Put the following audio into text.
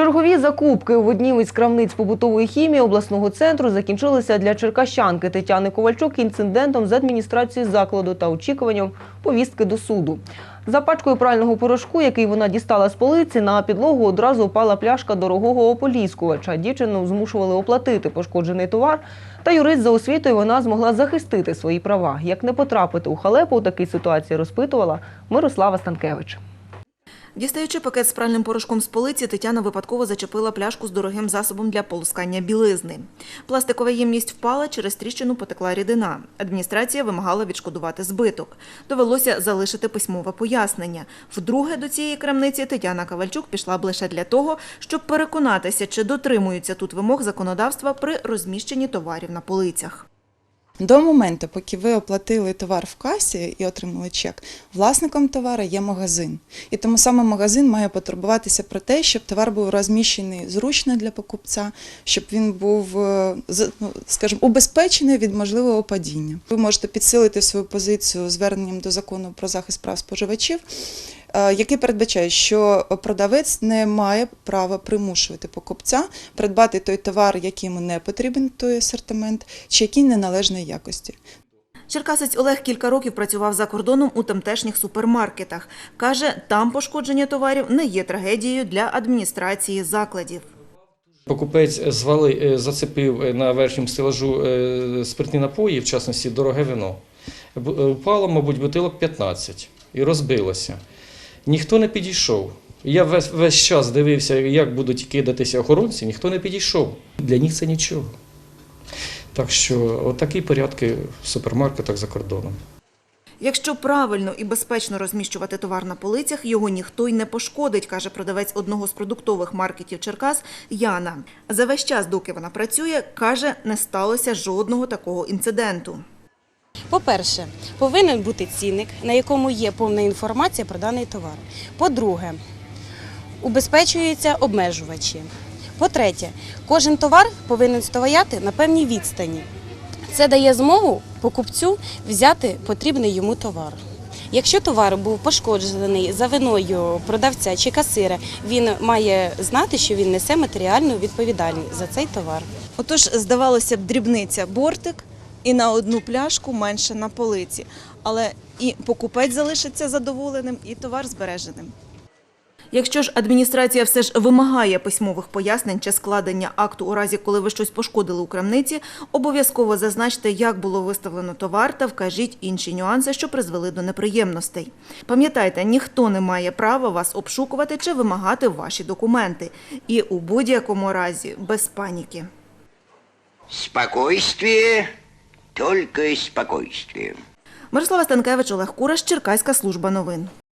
Чергові закупки в одній із крамниць побутової хімії обласного центру закінчилися для черкащанки Тетяни Ковальчук інцидентом з адміністрації закладу та очікуванням повістки до суду. За пачкою прального порошку, який вона дістала з полиці, на підлогу одразу упала пляшка дорогого ополіскувача. Дівчину змушували оплатити пошкоджений товар. Та юрист за освітою вона змогла захистити свої права. Як не потрапити у халепу у такій ситуації, розпитувала Мирослава Станкевич. Дістаючи пакет з пральним порошком з полиці, Тетяна випадково зачепила пляшку з дорогим засобом для полоскання білизни. Пластикова ємність впала, через тріщину потекла рідина. Адміністрація вимагала відшкодувати збиток. Довелося залишити письмове пояснення. Вдруге до цієї крамниці Тетяна Ковальчук пішла б лише для того, щоб переконатися, чи дотримуються тут вимог законодавства при розміщенні товарів на полицях. До моменту, поки ви оплатили товар в касі і отримали чек, власником товару є магазин. І тому саме магазин має потурбуватися про те, щоб товар був розміщений зручно для покупця, щоб він був, е, ну, скажімо, убезпечений від можливого падіння. Ви можете підсилити свою позицію зверненням до закону про захист прав споживачів. Е, Який передбачає, що продавець не має права примушувати покупця придбати той товар, який йому не потрібен, той асортимент, чи який неналежної якості. Черкасець Олег кілька років працював за кордоном у тамтешніх супермаркетах. Каже, там пошкодження товарів не є трагедією для адміністрації закладів. Покупець звали, е, зацепив е, на верхньому стелажу спиртні напої, в частності дороге вино. Упало, мабуть, бутилок 15 і розбилося. Ніхто не підійшов. Я весь, весь час дивився, як будуть кидатися охоронці, ніхто не підійшов. Для них це нічого. Так що отакі порядки в супермаркетах за кордоном. Якщо правильно і безпечно розміщувати товар на полицях, його ніхто й не пошкодить, каже продавець одного з продуктових маркетів Черкас Яна. За весь час, доки вона працює, каже, не сталося жодного такого інциденту. По-перше, повинен бути цінник, на якому є повна інформація про даний товар. По-друге, убезпечуються обмежувачі. По-третє, кожен товар повинен стояти на певній відстані. Це дає змогу покупцю взяти потрібний йому товар. Якщо товар був пошкоджений за виною продавця чи касира, він має знати, що він несе матеріальну відповідальність за цей товар. Отож, здавалося б, дрібниця бортик і на одну пляшку менше на полиці. Але і покупець залишиться задоволеним, і товар збереженим. Якщо ж адміністрація все ж вимагає письмових пояснень чи складення акту у разі, коли ви щось пошкодили у крамниці, обов'язково зазначте, як було виставлено товар та вкажіть інші нюанси, що призвели до неприємностей. Пам'ятайте, ніхто не має права вас обшукувати чи вимагати ваші документи. І у будь-якому разі без паніки. Спокойствие, только спокойствие. Мирослава Станкевич, Олег Кураш, Черкаська служба новин.